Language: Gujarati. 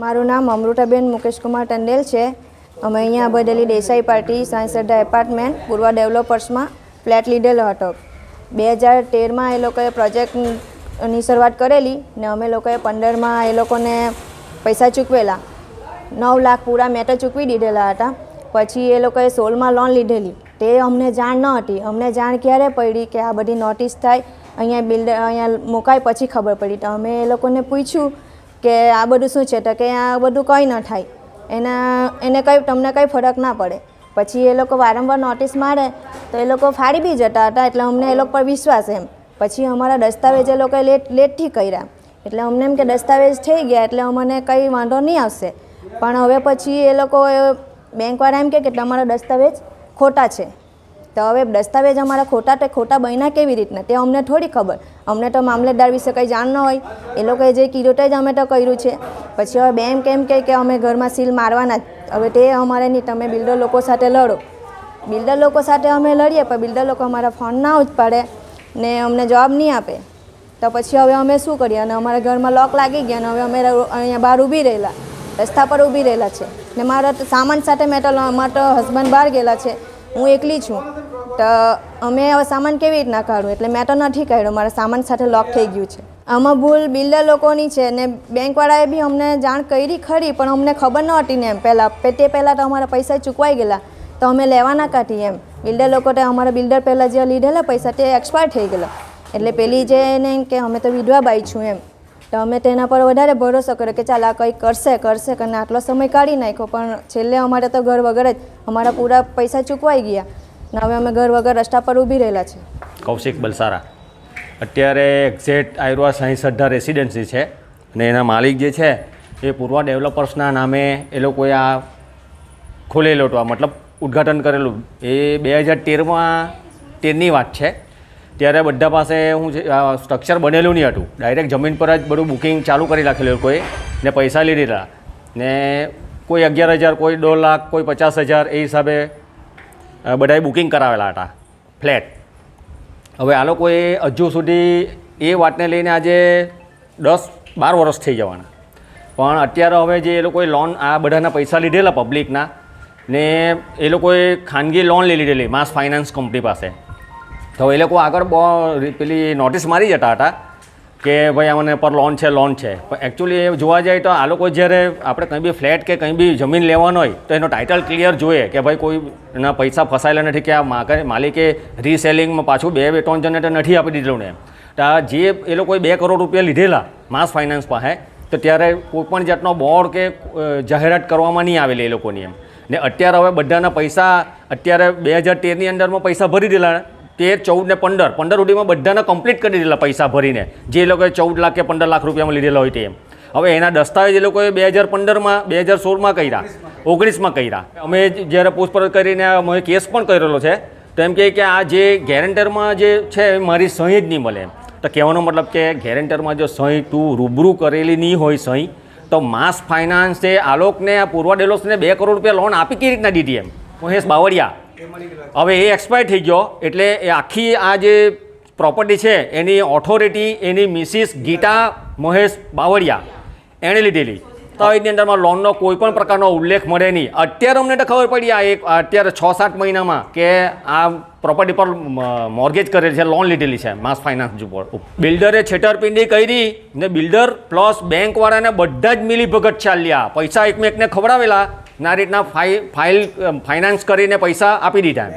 મારું નામ અમૃતાબેન મુકેશકુમાર ટંડેલ છે. અમે અહીંયા બદલી દેસાઈ પાર્ટી સાંસદા એપાર્ટમેન્ટ પૂર્વ ડેવલપર્સમાં ફ્લેટ લીધેલો હતો. બે હજાર તેરમાં એ લોકોએ પ્રોજેક્ટની શરૂઆત કરેલી ને અમે લોકોએ પંદરમાં એ લોકોને પૈસા ચૂકવેલા. નવ લાખ પૂરા મેં તો ચૂકવી દીધેલા હતા. પછી એ લોકોએ સોળમાં લોન લીધેલી. તે અમને જાણ ન હતી. અમને જાણ ક્યારે પડી કે આ બધી નોટિસ થાય? અહીંયા બિલ્ડર અહીંયા મુકાય પછી ખબર પડી. તો અમે એ લોકોને પૂછ્યું કે આ બધું શું છે? તો કે આ બધું કંઈ ન થાય. એના, એને કંઈ, તમને કંઈ ફરક ના પડે. પછી એ લોકો વારંવાર નોટિસ મારે, તો એ લોકો ફાડી બી જતા હતા, એટલે અમને એ લોકો પર વિશ્વાસ એમ. પછી અમારા દસ્તાવેજ એ લોકોએ લેટ, લેટથી કર્યા. એટલે અમને એમ કે દસ્તાવેજ થઈ ગયા, એટલે અમને કંઈ વાંધો નહીં આવશે. પણ હવે પછી એ લોકો બેંકવાળા એમ કે તમારા દસ્તાવેજ ખોટા છે. તો હવે દસ્તાવેજ અમારા ખોટા તે ખોટા બન્યા કેવી રીતના તે અમને થોડી ખબર. અમને તો મામલતદાર વિશે કંઈ જાણ ન હોય. એ લોકોએ જે કીધું તે જ અમે તો કર્યું છે. પછી હવે બેમ કેમ કહે કે અમે ઘરમાં સીલ મારવાના હવે તે અમારે નહીં, તમે બિલ્ડર લોકો સાથે લડો. બિલ્ડર લોકો સાથે અમે લડીએ, પણ બિલ્ડર લોકો અમારા ફોન ના જ પાડે ને અમને જવાબ નહીં આપે. તો પછી હવે અમે શું કરીએ? અને અમારા ઘરમાં લોક લાગી ગયા અને હવે અમે અહીંયા બહાર ઊભી રહેલા. રસ્તા પર ઊભી રહેલા છે. ને મારા સામાન સાથે મેં તો મારા હસબન્ડ બહાર ગયેલા છે. હું એકલી છું. તો અમે હવે સામાન કેવી રીતના કાઢું એટલે મેં તો નથી કાઢ્યો. મારા સામાન સાથે લોક થઈ ગયું છે. આમાં ભૂલ બિલ્ડર લોકોની છે ને બેંકવાળાએ બી અમને જાણ કરી ખરી, પણ અમને ખબર ન હતી ને એમ. પહેલાં તે પહેલાં તો અમારા પૈસા ચૂકવાઈ ગયેલા. તો અમે લેવાના કાઢી એમ. બિલ્ડર લોકો તો અમારા બિલ્ડર પહેલાં જે લીધેલા પૈસા તે એક્સપાયર થઈ ગયેલા. એટલે પેલી જે એને કે, અમે તો વિધવા બાઈ છું એમ. તો અમે તેના પર વધારે ભરોસો કર્યો કે ચાલ આ કંઈ કરશે કરશે, કરીને આટલો સમય કાઢી નાખ્યો. પણ છેલ્લે અમારે તો ઘર વગર જ અમારા પૂરા પૈસા ચૂકવાઈ ગયા. ને હવે અમે ઘર વગર રસ્તા પર ઊભી રહેલા છે. કૌશિક બલસારા. અત્યારે એક્ઝેક્ટ આયુર્વા સાંઈ અઢાર રેસિડેન્સી છે અને એના માલિક જે છે, એ પૂર્વ ડેવલપર્સના નામે એ લોકોએ આ ખોલેલો હતો મતલબ ઉદ્ઘાટન કરેલું. એ બે હજાર તેરમાં તેરની વાત છે. ત્યારે બધા પાસે હું સ્ટ્રક્ચર બનેલું નહીં હતું. ડાયરેક્ટ જમીન પર જ બધું બુકિંગ ચાલુ કરી રાખેલું લોકોએ ને પૈસા લીધેલા. ને કોઈ અગિયાર હજાર, કોઈ દોઢ લાખ, કોઈ પચાસ હજાર એ હિસાબે બધાએ બુકિંગ કરાવેલા હતા, ફ્લેટ. હવે આ લોકોએ હજુ સુધી એ વાતને લઈને આજે દસ બાર વર્ષ થઈ જવાના. પણ અત્યારે હવે જે એ લોકોએ લોન, આ બધાના પૈસા લીધેલા પબ્લિકના, ને એ લોકોએ ખાનગી લોન લઈ લીધેલી, માસ ફાઇનાન્સ કંપની પાસે. તો એ લોકો આગળ પેલી નોટિસ મારી જતા હતા કે ભાઈ અમને પર લોન છે લોન છે. પણ એકચ્યુઅલી એ જોવા જાય તો આ લોકો જ્યારે આપણે કંઈ બી ફ્લેટ કે કંઈ બી જમીન લેવાનો હોય તો એનો ટાઇટલ ક્લિયર જોઈએ કે ભાઈ કોઈ એના પૈસા ફસાયેલા નથી કે આ માલિકે રીસેલિંગમાં પાછું બે બે ત્રણ જણને નથી આપી દીધેલું ને તો આ જે એ લોકોએ બે કરોડ રૂપિયા લીધેલા માસ ફાઇનાન્સ પાસે, તો ત્યારે કોઈપણ જાતનો બોર્ડ કે જાહેરાત કરવામાં નહીં આવેલી એ લોકોની એમ. ને અત્યારે હવે બધાના પૈસા, અત્યારે બે હજાર તેરની અંદરમાં પૈસા ભરી દેલા તેર, ચૌદ ને પંદર. પંદર સુધીમાં બધાને કમ્પ્લીટ કરી દીધેલા પૈસા ભરીને. જે લોકોએ ચૌદ લાખ કે પંદર લાખ રૂપિયામાં લીધેલા હોય તે એમ. હવે એના દસ્તાવેજ એ લોકોએ બે હજાર પંદરમાં, બે હજાર સોળમાં કર્યા. ઓગણીસમાં કર્યા. અમે જ્યારે પૂછપરછ કરીને અમે કેસ પણ કરેલો છે, તો એમ કહે કે આ જે ગેરેન્ટરમાં જે છે મારી સહી જ નહીં મળે તો કહેવાનો મતલબ કે ગેરેન્ટરમાં જો સહી તું રૂબરૂ કરેલી નહીં હોય સહી, તો માસ ફાઇનાન્સે આલોકને આ પૂર્વ ડેલોસને બે કરોડ રૂપિયા લોન આપી કઈ રીતના દીધી એમ? મહેશ બાવળિયા. હવે એ એક્સપાયર થઈ ગયો એટલે એ આખી આ જે પ્રોપર્ટી છે એની ઓથોરિટી એની મિસિસ ગીતા મહેશ બાવળિયા એણે લીધેલી. તો એની અંદરમાં લોનનો કોઈ પણ પ્રકારનો ઉલ્લેખ મળે નહીં. અત્યારે અમને તો ખબર પડી આ એક અત્યારે છ સાત મહિનામાં કે આ પ્રોપર્ટી પર મોર્ગેજ કરેલી છે લોન લીધેલી છે માસ ફાઇનાન્સ ઉપર. બિલ્ડરે છેતરપિંડી કરી ને બિલ્ડર પ્લસ બેંકવાળાને બધા જ મિલીભગત ચાલ્યા. પૈસા એકમેકને ખવડાવેલા. ના રીતના ફાઇલ ફાઇલ ફાઇનાન્સ કરીને પૈસા આપી દીધા